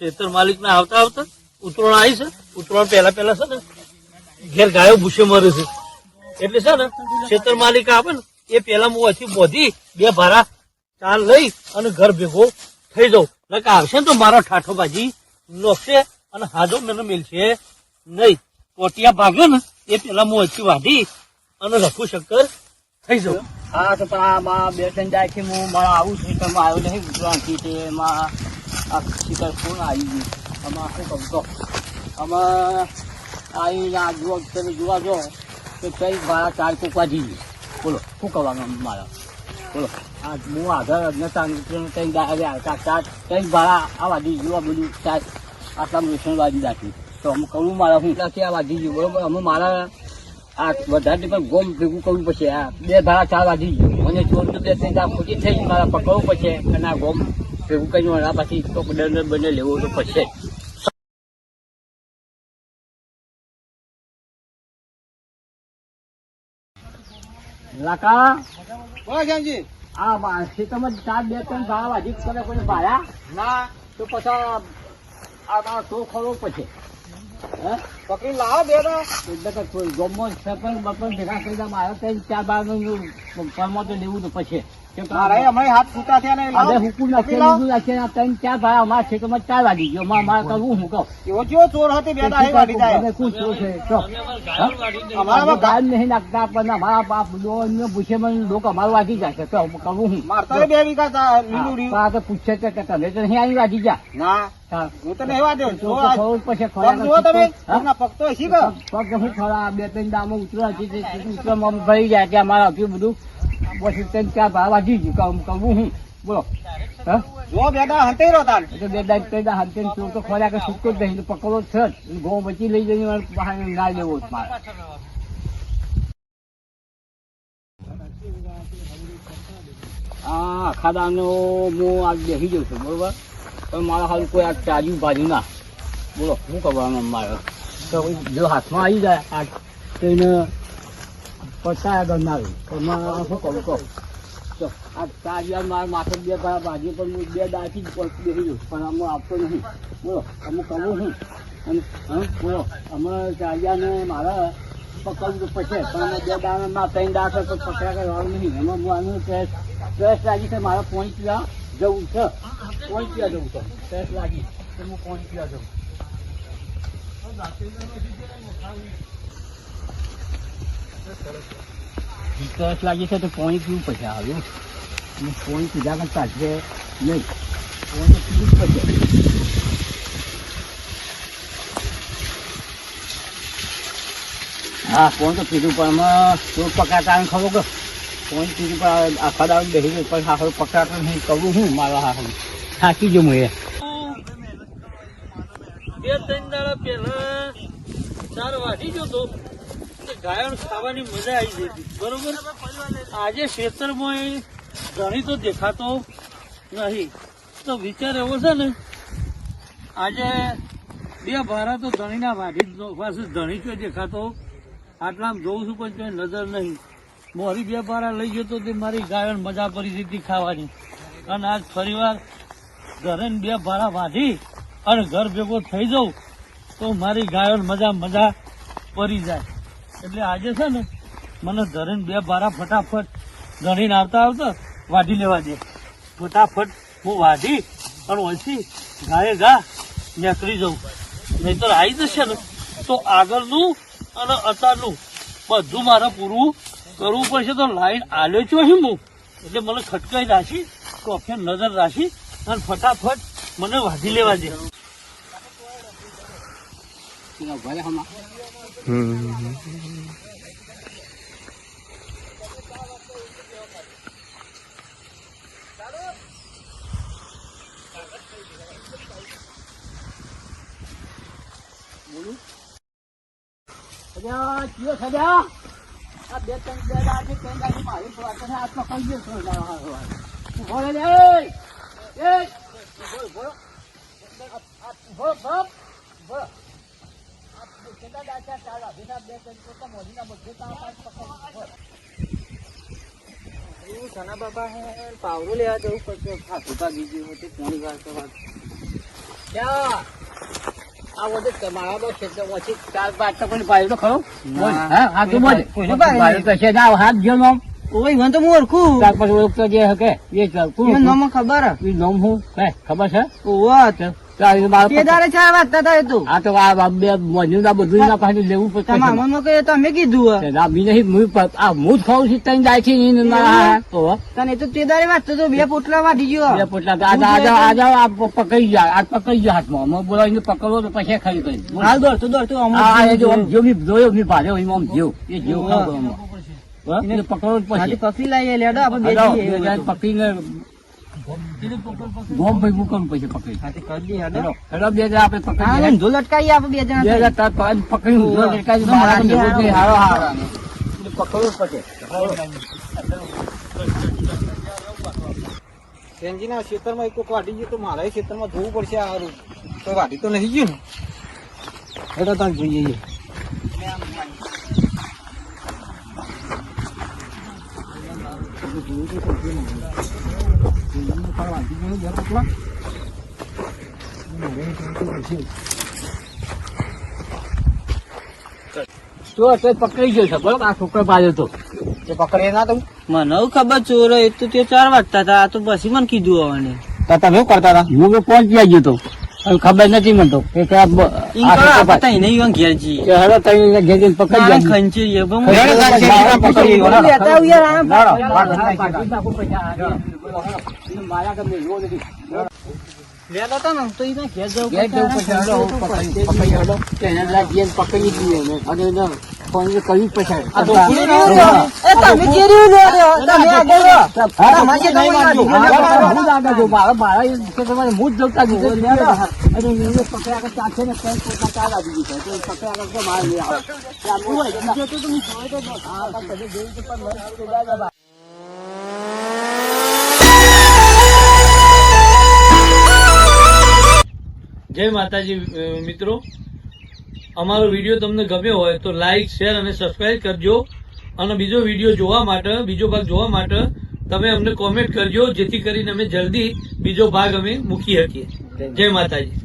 ખેતર માલિક ને આવતા આવતા ઉતરોણ આવી છે. ઉતરોણ પહેલા પહેલા છે ને, ઘેર ગાયો ભૂસે મરે છે. એટલે છે ને, ખેતર માલિક આવે ને, એ પેલા હું અહીંથી બોધી, બે ભારા ચાલ લઈ અને ઘર ભેગો થઈ જાઉં. નકા આવશે ને તો મારો ઠાઠો ભાજી નોખશે અને હાજો મને મેલશે નહીં. પોટિયા ભાગ્યો ને, એ પેલા હું અહીંથી વાઢી અને રફુ શક્કર થઈ જાઉં. હા, તો પણ આમાં બે ત્રણ દાયથી હું મારા આવું છું, તમે આવ્યો નહીં ગુજરાતી એમાં આ શિખર આવી ગયું આમાં શું કહું તો આમાં આવીને આ જુઓ તમે જોવા જો તો કઈ મારા ચાર કોકવા જઈએ બોલો શું કરવાનું મારા બોલો આ હું આધાર નતા ત્રણ ચાર ચાર ત્રણ ભાડા આ વાજી જોવા બધું ચાર આટલા રેશન વાજી તો અમે કરવું મારા હું ત્યાંથી આ વાજી ગયું બરાબર અમે મારા આ વધારે પણ ગોમ ભેગું કરવું પડશે આ બે ભાડા ચાર વાગી ગયું મને ચોર બે ત્રણ ખોટી થઈ મારા પકડવું પડશે અને ગોમ ભેગું કઈ મારા પછી તો દંડ બને લેવો તો પડશે. લાકા? આ માસી તમે ચાર બે ત્રણ ભાડા વાજી કરે કોઈ ના. તો પછી આ આ તો ખરો પછી. હે? પકડી લાવો બે એટલે ગમો સરપંચ બપંચ ભેગા કરી દે મારે ત્રણ ચાર બારનું તો લેવું તો પછી મારે હમણાં હાથ છૂટા થયા ને આજે હુકુમ નાખીએ લીધું નાખીએ આ ત્રણ ચાર ભાઈ અમારા ક્ષેત્રમાં ચાર વાગી ગયો. મારે મારે કરવું હું કહું? એવો જેવો ચોર હતી બે દાહી વાટી જાય. તમે શું છો છે? તો અમારા ગાય નહીં નાખતા પણ અમારા બાપ ડોન પૂછે મને લોકો અમારું વાગી જાય છે. તો કરવું હું? મારતા બે વીઘા લીલું આ તો પૂછે છે કે તમે તો નહીં આવી વાગી જા ના. હું. તને એવા દઉં. ખબર પછી તમે. હા? પગના પગ તો પગ હું ખરા બે ત્રણ દામો ઉતરા ભરી જાય કે મારા આટલું બધું પછી ત્રણ ચાર ભાવ વાગી ગયું કહું કહું હું. બોલો. જો બે દા હંતાઈ તાન. એટલે બે દાદ ત્રણ દાદ ચોર તો છૂટકો જ નહીં પકડો છે ઘઉં બચી લઈ જઈને મારે બહાર ના લેવો મારે. આ ખાદાનો હું આજ બેસી જઉં છું બરોબર? પણ મારા હાલ કોઈ આ ચાજુ બાજુ ના. બોલો શું કરવાનું મારે? તો જો હાથમાં આવી જાય, આ તો એને પચાયા ગણનારું તો મારે શું કહું કહું. તો આ ચાર મારા માથે બે ભાડા ભાજી પણ હું બે દાખી જ બેસી જઉં પણ અમુક આપતો નહીં બોલો અમુક કરવું શું? અને બોલો અમે ચારિયાને મારા પકડવું પછી, પણ અમે બે દાણા ત્રણ દાખલ તો પકડ્યા કરવાનું નહીં હું આનું સ્ટ્રેસ સ્ટ્રેસ લાગી છે, મારા પોઈન્ટ જવું છે. પોઈન્ટ જવું છે સ્ટ્રેસ લાગી. હું પોઈન્ટ જવું. સ્ટ્રેસ લાગે છે તો પોઈન્ટ પીવું પછી આવ્યું અને પોઈન્ટ પીધા કરતા છે નહીં. પોઈન્ટ પીવું પછી હા ફોન તો કીધું પણ પકડાતા ને ખબર કે ફોન કીધું પણ આખા દાવ બેસી પણ આખો પકડાતો નહીં કરવું હું મારા હાથ થાકી જ હું એ બે ત્રણ દાડા પહેલા ચાર વાઢી ગયો તો ગાયણ ખાવાની મજા આવી જતી બરોબર? આજે ખેતરમાં ઘણી તો દેખાતો નહીં. તો વિચાર એવો છે ને, આજે બે ભારા તો ધણીના વાઢી પાસે ધણી કોઈ દેખાતો? આટલામ જોઉં છું પણ કોઈ નજર નહીં. મોરી બે ભારા લઈ ગયો તો તે મારી ગાયણ મજા હતી ખાવાની. અને આજ ફરીવાર ઘરે બે ભારા વાઢી અને ઘર ભેગો થઈ જાઉં. તો મારી ગાયો મજા મજા પડી જાય. એટલે આજે છે ને, મને ધરીને બે બારા ફટાફટ ધરીને આવતા આવતા વાઢી લેવા દે. ફટાફટ હું વાઢી અને ઓછી ગાયે ગા નીકળી જાઉં. નહીતર આવી જશે ને, તો આગળનું અને અત્યારનું બધું મારે પૂરું કરવું પડશે. તો લાઈન આલ્યો અહીં હું. એટલે મને ખટકાઈ રાખી કોફે નજર રાખી અને ફટાફટ મને વાઢી લેવા દે. ઘરે હમણાં. સજા કયો સજા આ બે ત્રણ બે છે ત્રણ કઈ ગયો એ એ ઊભો ઊભો આ આ ઊભો બાપ ઊભો આ કેટલા દાડા ચાલા બેટા બે ત્રણ પોતા મોઢીના બધે તાપ આપ પકડ ઊભો એવું સના બાબા હે પાવરો લેવા જવું પડશે ખાતું ભાગી ગયું હતું કોણી વાર વાત ક્યાં? આ બધું તમારા બહુ ક્ષેત્રમાંથી ચાર પાંચ તો કોઈ પાડ્યો તો ખરો? હા, હા, તું બોલ. તો છે. હાથ ગયો નામ. મને તો હું ઓળખું પાંચ ઓળખતો જે હકે. એ? નામ ખબર? હે, ખબર છે ઓવા ચાલ, એ મારો તે દાડે ચાર વાગતા હતા એ તો. આ તો આ આ બે મોન્યું ના બધું ના પાછું લેવું પડશે તમારા મામામાં તમે કીધું ના, બી નહીં, હું આ હું જ ખાઉં છું તઈ જાય છે ઈ મારા ઓહો. તને તો તે વાંચતો તો બે પોટલા વાટી ગયો. બે પોટલા તો આ આ જાઓ, આ જાઓ, આ પ- પકડી જાય આ પકડી ગયા હાથમાં. અમે બોલાવીને પકડવો તો પછી ખાઈ કરી. હાલ દોડતું દોડતું જો બી જોયો બી ભાર્યો એમ આમ જેવ. એ જેવ ખાવ હાથી પછી. પકડી લાવીએ લેડો આપણે પકડીને ગોમ ભાઈ મુકમ પછી પકડી. હેડો. બે જણ આપણે પકડી ઊંધો લટકાઈએ આપણે બે જણા બે જણા પકડી પકડી ઊંધો લટકાવી તો મારા તો મારા હારો હારો પકડવું પછી. સેનજીના ખેતરમાં એક કોક વાટી ગયું તો મારા ખેતરમાં જોવું પડશે આ તો કોઈ વાટી તો નહીં ગયું ને? હેડો તાર જોઈએ તો તો પકડી ગયો છે બરોબર? આ છોકરો પાડ્યો તો. તે પકડે ના તું મને ખબર ચોર એ તો તે ચાર વાગતા હતા આ તો પછી મને કીધું હવે તો તમે શું કરતા હતા? હું તો પહોંચી ગયો તો. ખબર નથી મને તો. કે કે આ બ- ઈ આ કરો છોકરો આપણે પાડ- તઈ નહીં ઘેર જઈએ ઘેર જઈને પકડી જાય. પણ પકડી મારા. ગમે એવો નથી. લેતા હતા ને તો ઈને ઘેર જવું ઘેર જવું. પછી પકડી-. કે એને લાગ જઈને પકડી જ લઈએ અને એને ફોન કરવી પડશે. આ ધોકું એ જોયો માતાજી મિત્રો. અમારો વીડિયો તમને ગમ્યો હોય તો લાઈક, શેર અને સબસ્ક્રાઈબ કરજો. અને બીજો વીડિયો જોવા માટે, બીજો ભાગ જોવા માટે તમે અમને કોમેન્ટ કરજો, જેથી કરીને અમે જલ્દી બીજો ભાગ અમે મૂકી શકીએ. જય માતાજી.